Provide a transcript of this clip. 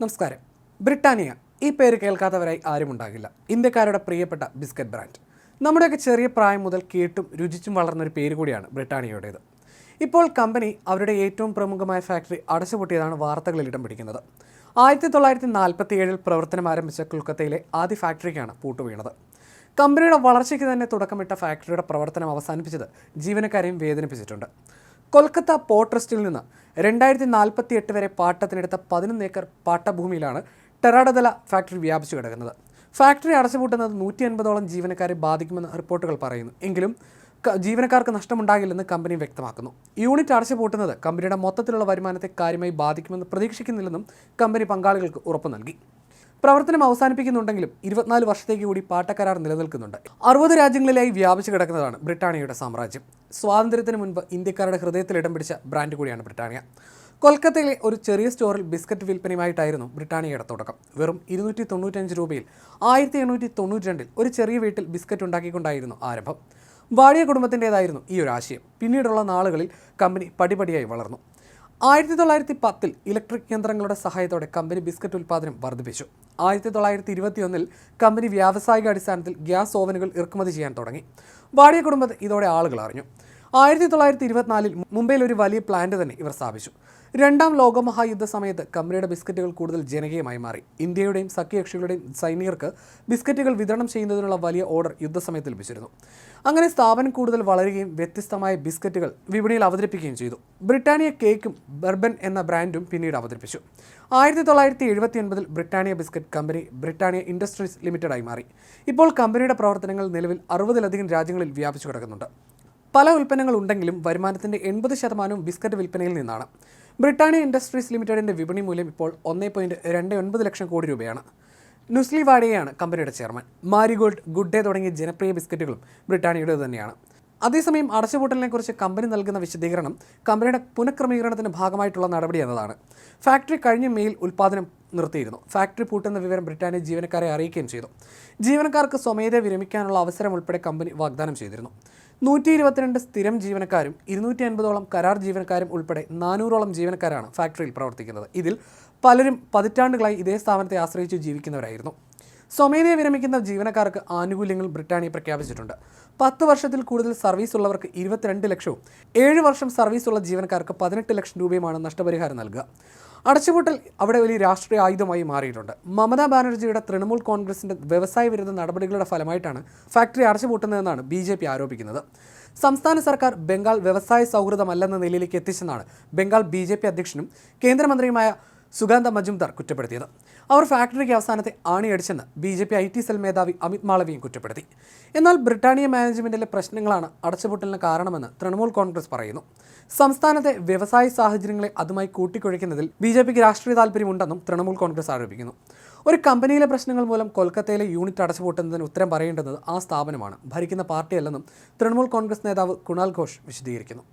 നമസ്കാരം. ബ്രിട്ടാനിയ ഈ പേര് കേൾക്കാത്തവരായി ആരുമുണ്ടാകില്ല ഇന്ത്യക്കാരുടെ പ്രിയപ്പെട്ട ബിസ്ക്കറ്റ് ബ്രാൻഡ്. നമ്മുടെയൊക്കെ ചെറിയ പ്രായം മുതൽ കേട്ടും രുചിച്ചും വളർന്നൊരു പേര് കൂടിയാണ് ബ്രിട്ടാനിയയുടേത്. ഇപ്പോൾ കമ്പനി അവരുടെ ഏറ്റവും പ്രമുഖമായ ഫാക്ടറി അടച്ചുപൂട്ടിയതാണ് വാർത്തകളിൽ ഇടം പിടിക്കുന്നത്. ആയിരത്തി തൊള്ളായിരത്തി നാൽപ്പത്തി ഏഴിൽ പ്രവർത്തനം ആരംഭിച്ച കൊൽക്കത്തയിലെ ആദ്യ ഫാക്ടറിക്കാണ് പൂട്ടുവീണത്. കമ്പനിയുടെ വളർച്ചയ്ക്ക് തന്നെ തുടക്കമിട്ട ഫാക്ടറിയുടെ പ്രവർത്തനം അവസാനിപ്പിച്ചത് ജീവനക്കാരെയും വേദനിപ്പിച്ചിട്ടുണ്ട്. കൊൽക്കത്ത പോർട്ട് ട്രസ്റ്റിൽ നിന്ന് രണ്ടായിരത്തി നാൽപ്പത്തി എട്ട് വരെ പാട്ടത്തിനെടുത്ത പതിനൊന്ന് ഏക്കർ പാട്ടഭൂമിയിലാണ് ടെറാഡതല ഫാക്ടറി വ്യാപിച്ചു കിടക്കുന്നത്. ഫാക്ടറി അടച്ചുപൂട്ടുന്നത് നൂറ്റി അൻപതോളം ജീവനക്കാരെ ബാധിക്കുമെന്ന് റിപ്പോർട്ടുകൾ പറയുന്നു. എങ്കിലും ജീവനക്കാർക്ക് നഷ്ടമുണ്ടാകില്ലെന്ന് കമ്പനി വ്യക്തമാക്കുന്നു. യൂണിറ്റ് അടച്ചുപൂട്ടുന്നത് കമ്പനിയുടെ മൊത്തത്തിലുള്ള വരുമാനത്തെ കാര്യമായി ബാധിക്കുമെന്ന് പ്രതീക്ഷിക്കുന്നില്ലെന്നും കമ്പനി പങ്കാളികൾക്ക് ഉറപ്പു നൽകി. പ്രവർത്തനം അവസാനിപ്പിക്കുന്നുണ്ടെങ്കിലും ഇരുപത്തിനാല് വർഷത്തേക്ക് കൂടി പാട്ടക്കരാർ നിലനിൽക്കുന്നുണ്ട്. അറുപത് രാജ്യങ്ങളിലായി വ്യാപിച്ചു കിടക്കുന്നതാണ് ബ്രിട്ടാനിയയുടെ സാമ്രാജ്യം. സ്വാതന്ത്ര്യത്തിന് മുൻപ് ഇന്ത്യക്കാരുടെ ഹൃദയത്തിൽ ഇടം പിടിച്ച ബ്രാൻഡ് കൂടിയാണ് ബ്രിട്ടാനിയ. കൊൽക്കത്തയിലെ ഒരു ചെറിയ സ്റ്റോറിൽ ബിസ്ക്കറ്റ് വിൽപ്പനയുമായിട്ടായിരുന്നു ബ്രിട്ടാനിയയുടെ തുടക്കം. വെറും ഇരുന്നൂറ്റി തൊണ്ണൂറ്റഞ്ച് രൂപയിൽ ആയിരത്തി എണ്ണൂറ്റി തൊണ്ണൂറ്റി രണ്ടിൽ ഒരു ചെറിയ വീട്ടിൽ ബിസ്ക്കറ്റ് ഉണ്ടാക്കിക്കൊണ്ടായിരുന്നു ആരംഭം. വാടിയ കുടുംബത്തിന്റെതായിരുന്നു ഈ ഒരു ആശയം. പിന്നീടുള്ള നാളുകളിൽ കമ്പനി പടിപടിയായി വളർന്നു. ആയിരത്തി തൊള്ളായിരത്തി പത്തിൽ ഇലക്ട്രിക് യന്ത്രങ്ങളുടെ സഹായത്തോടെ കമ്പനി ബിസ്ക്കറ്റ് ഉൽപ്പാദനം വർദ്ധിപ്പിച്ചു. ആയിരത്തി തൊള്ളായിരത്തി ഇരുപത്തിയൊന്നിൽ കമ്പനി വ്യാവസായിക അടിസ്ഥാനത്തിൽ ഗ്യാസ് ഓവനുകൾ ഇറക്കുമതി ചെയ്യാൻ തുടങ്ങി. വാടിയ കുടുംബത്തെ ഇതോടെ ആളുകൾ അറിഞ്ഞു. ആയിരത്തി തൊള്ളായിരത്തി ഇരുപത്തിനാലിൽ മുംബൈയിൽ ഒരു വലിയ പ്ലാന്റ് തന്നെ ഇവർ സ്ഥാപിച്ചു. രണ്ടാം ലോകമഹായുദ്ധ സമയത്ത് കമ്പനിയുടെ ബിസ്ക്കറ്റുകൾ കൂടുതൽ ജനകീയമായി മാറി. ഇന്ത്യയുടെയും സഖ്യകക്ഷികളുടെയും സൈനികർക്ക് ബിസ്ക്കറ്റുകൾ വിതരണം ചെയ്യുന്നതിനുള്ള വലിയ ഓർഡർ യുദ്ധസമയത്ത് ലഭിച്ചിരുന്നു. അങ്ങനെ സ്ഥാപനം കൂടുതൽ വളരുകയും വ്യത്യസ്തമായ ബിസ്ക്കറ്റുകൾ വിപണിയിൽ അവതരിപ്പിക്കുകയും ചെയ്തു. ബ്രിട്ടാനിയ കേക്കും ബർബൻ എന്ന ബ്രാൻഡും പിന്നീട് അവതരിപ്പിച്ചു. ആയിരത്തി തൊള്ളായിരത്തി എഴുപത്തി ഒൻപതിൽ Britannia biscuit company Britannia industries ലിമിറ്റഡായി മാറി. ഇപ്പോൾ കമ്പനിയുടെ പ്രവർത്തനങ്ങൾ നിലവിൽ അറുപതിലധികം രാജ്യങ്ങളിൽ വ്യാപിച്ചു കിടക്കുന്നുണ്ട്. പല ഉൽപ്പന്നങ്ങൾ ഉണ്ടെങ്കിലും വരുമാനത്തിന്റെ എൺപത് ശതമാനവും ബിസ്ക്കറ്റ് വിൽപ്പനയിൽ നിന്നാണ്. ബ്രിട്ടാനിയ ഇൻഡസ്ട്രീസ് ലിമിറ്റഡിന്റെ വിപണി മൂല്യം ഇപ്പോൾ ഒന്നേ പോയിന്റ് രണ്ട് ഒൻപത് ലക്ഷം കോടി രൂപയാണ്. നുസ്ലി വാഡിയയാണ് കമ്പനിയുടെ ചെയർമാൻ. മാരിഗോൾഡ് ഗുഡ് ഡേ തുടങ്ങിയ ജനപ്രിയ ബിസ്ക്കറ്റുകളും ബ്രിട്ടാനിയുടെ തന്നെയാണ്. അതേസമയം അടച്ചുപൂട്ടലിനെ കുറിച്ച് കമ്പനി നൽകുന്ന വിശദീകരണം കമ്പനിയുടെ പുനഃക്രമീകരണത്തിന് ഭാഗമായിട്ടുള്ള നടപടി എന്നതാണ്. ഫാക്ടറി കഴിഞ്ഞ മെയിൽ ഉൽപ്പാദനം നിർത്തിയിരുന്നു. ഫാക്ടറി പൂട്ടുന്ന വിവരം ബ്രിട്ടാനിയ ജീവനക്കാരെ അറിയിക്കുകയും ചെയ്തു. ജീവനക്കാർക്ക് സ്വമേധ വിരമിക്കാനുള്ള അവസരം ഉൾപ്പെടെ കമ്പനി വാഗ്ദാനം ചെയ്തിരുന്നു. നൂറ്റി ഇരുപത്തിരണ്ട് സ്ഥിരം ജീവനക്കാരും ഇരുന്നൂറ്റി അൻപതോളം കരാർ ജീവനക്കാരും ഉൾപ്പെടെ നാനൂറോളം ജീവനക്കാരാണ് ഫാക്ടറിയിൽ പ്രവർത്തിക്കുന്നത്. ഇതിൽ പലരും പതിറ്റാണ്ടുകളായി ഇതേ സ്ഥാപനത്തെ ആശ്രയിച്ച് ജീവിക്കുന്നവരായിരുന്നു. സ്വമേധയെ വിരമിക്കുന്ന ജീവനക്കാർക്ക് ആനുകൂല്യങ്ങൾ ബ്രിട്ടാനിയ പ്രഖ്യാപിച്ചിട്ടുണ്ട്. പത്ത് വർഷത്തിൽ കൂടുതൽ സർവീസ് ഉള്ളവർക്ക് ഇരുപത്തിരണ്ട് ലക്ഷവും ഏഴ് വർഷം സർവീസുള്ള ജീവനക്കാർക്ക് പതിനെട്ട് ലക്ഷം രൂപയുമാണ് നഷ്ടപരിഹാരം നൽകുക. അടച്ചുപൂട്ടൽ അവിടെ വലിയ രാഷ്ട്രീയ ആയുധമായി മാറിയിട്ടുണ്ട്. മമതാ ബാനർജിയുടെ തൃണമൂൽ കോൺഗ്രസിന്റെ വ്യവസായ വിരുദ്ധ നടപടികളുടെ ഫലമായിട്ടാണ് ഫാക്ടറി അടച്ചുപൂട്ടുന്നതെന്നാണ് ബി ജെ പി ആരോപിക്കുന്നത്. സംസ്ഥാന സർക്കാർ ബംഗാൾ വ്യവസായ സൗഹൃദമല്ലെന്ന നിലയിലേക്ക് എത്തിച്ചെന്നാണ് ബംഗാൾ ബി ജെ പി അധ്യക്ഷനും കേന്ദ്രമന്ത്രിയുമായ സുഗാന്ത മജുംദാർ കുറ്റപ്പെടുത്തിയത്. അവർ ഫാക്ടറിക്ക് അവസാനത്തെ ആണിയടിച്ചെന്ന് B J P I T cell മേധാവി അമിത് മാളവിയും കുറ്റപ്പെടുത്തി. എന്നാൽ ബ്രിട്ടാനിയ മാനേജ്മെന്റിലെ പ്രശ്നങ്ങളാണ് അടച്ചുപൂട്ടലിന് കാരണമെന്ന് തൃണമൂൽ കോൺഗ്രസ് പറയുന്നു. സംസ്ഥാനത്തെ വ്യവസായ സാഹചര്യങ്ങളെ അതുമായി കൂട്ടിക്കുഴയ്ക്കുന്നതിൽ ബി ജെ പിക്ക് രാഷ്ട്രീയ താല്പര്യമുണ്ടെന്നും തൃണമൂൽ കോൺഗ്രസ് ആരോപിക്കുന്നു. ഒരു കമ്പനിയിലെ പ്രശ്നങ്ങൾ മൂലം കൊൽക്കത്തയിലെ യൂണിറ്റ് അടച്ചുപൂട്ടുന്നതിന് ഉത്തരം പറയേണ്ടത് ആ സ്ഥാപനമാണ്. ഭരിക്കുന്ന പാർട്ടിയല്ലെന്നും തൃണമൂൽ കോൺഗ്രസ് നേതാവ് കുണാൽ ഘോഷ് വിശദീകരിക്കുന്നു.